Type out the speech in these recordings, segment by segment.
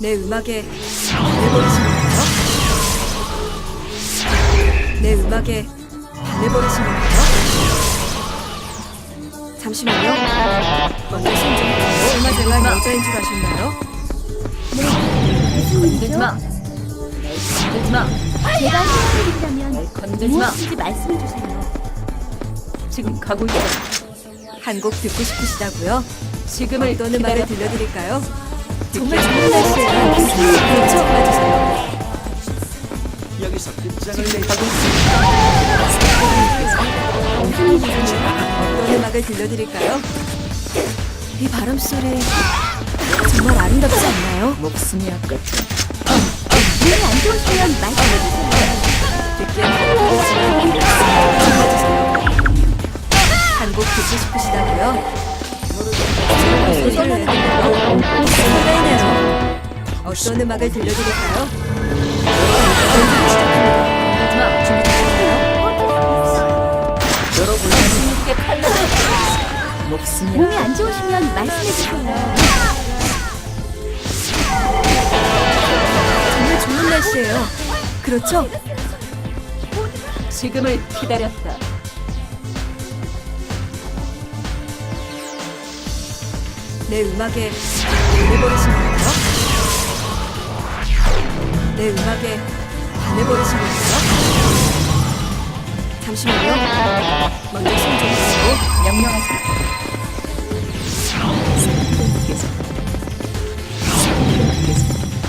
내 음악에 반해버리신 건가요? 내 음악에 반해버리신 건가요? 잠시만요. 먼저 손좀 얼마 제가 여자인 줄 아셨나요? 건들지 마. 건들지 마. 제가 해드린다면 건들지 마. 무엇인지 말씀해 주세요. 지금 가고 있어. 한 곡 듣고 싶으시다고요? 지금을 음악을 기다려. 들려드릴까요? 정말 좋은 날씨예요. 그렇죠? 와주세요. 여기서 끝장을 내 가고 어떤 음악을 들려드릴까요? 이 바람 소리 정말 아름답지 않나요? 목숨이 아깝다. 몸이 안 좋으시면 말씀해 주세요. 듣고 싶으시다고요? 설레네요. 어떤 음악을 들려드릴까요? 여러분 신에게 칼날. 목숨이 몸이 안 좋으시면 말씀해 주세요. 정말 좋은 날씨예요. 그렇죠? 지금을 기다렸다. 내 음악에 반해버리신 건가요? 내 음악에 반해버리신 건가요? 잠시만요. 먼저 손좀 보시고 명령하세요.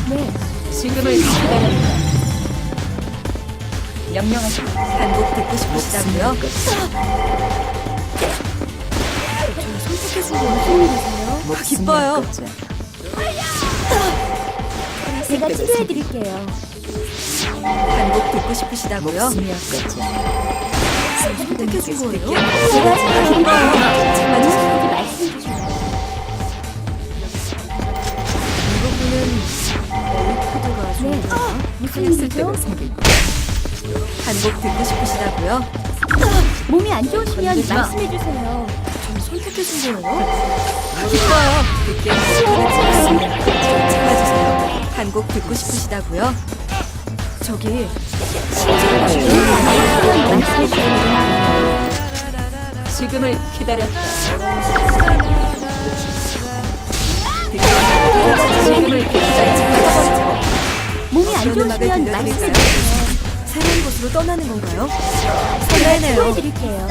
네, 지금을 기다렸다. 명령하세요. 한곡 듣고 싶으시다고요? 무슨 일이세요? 목숨이 기뻐요. 제가 치료해 드릴게요. 한곡 듣고 싶으시다고요? 선택해준 거예요? 제가 치료해 드릴게요. 잠깐만요. 무엇인지 말씀해 주세요. 이 부분은 에이 코드가 네? 무슨 일이죠? 곡 듣고 싶으시다고요? 몸이 안 좋으시면 건들지 마. 말씀해 주세요. 전 선택해준 거예요? 기뻐요. 듣기엔 들려주세요. 참아주세요. 한 곡 듣고 싶으시다고요? 저기. 지금을 기다렸다. 지금을 기다렸다. 몸이 안 좋으시면 말씀해? 주세요. 새로운 곳으로 떠나는 건가요? 설레네요. 드릴게요.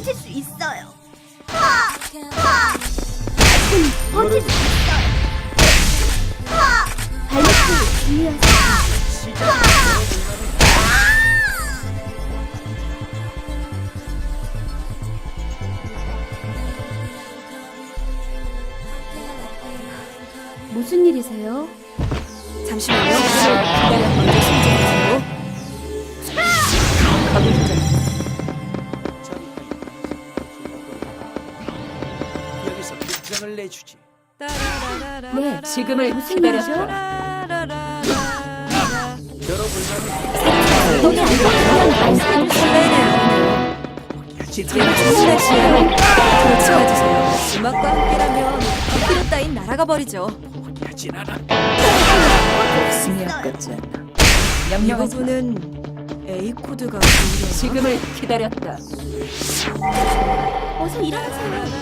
버틸 수 있어요. 버틸 수 있어요. 발목을 주의하세요. 무슨 일이세요? 잠시만요. 먼저 가고 있잖아. 내주지. 네, 지금을 무슨 기다렸다. 여러분 몸이 안 좋으시면 말씀해 주세요. 설레네요. 정말 좋은 날씨예요. 그렇지 와주세요. 음악과 함께라면 필요 따윈 날아가 버리죠. 하진 않아. 목숨이 아깝지 않아. 이 명령하세요. 부분은 A 코드가? 지금을 기다렸다. 어서 일어나세요.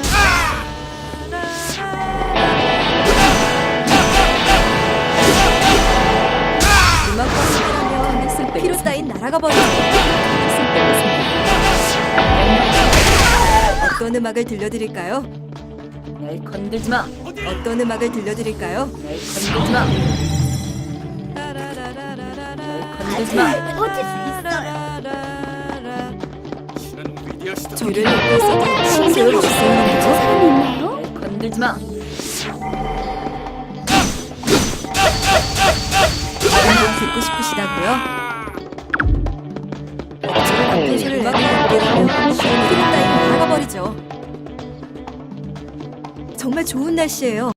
생길 어떤 음악을 들려드릴까요? 날 건들지 마. 어떤 음악을 들려드릴까요? 날 건들지 마. 날 건들지 마. 버틸 수 있어요. 는 위대할 수도 저를 있어도. 사람이 있나요? 날 건들지 마. 음악 듣고 싶으시다고요? 정말 좋은 날씨예요.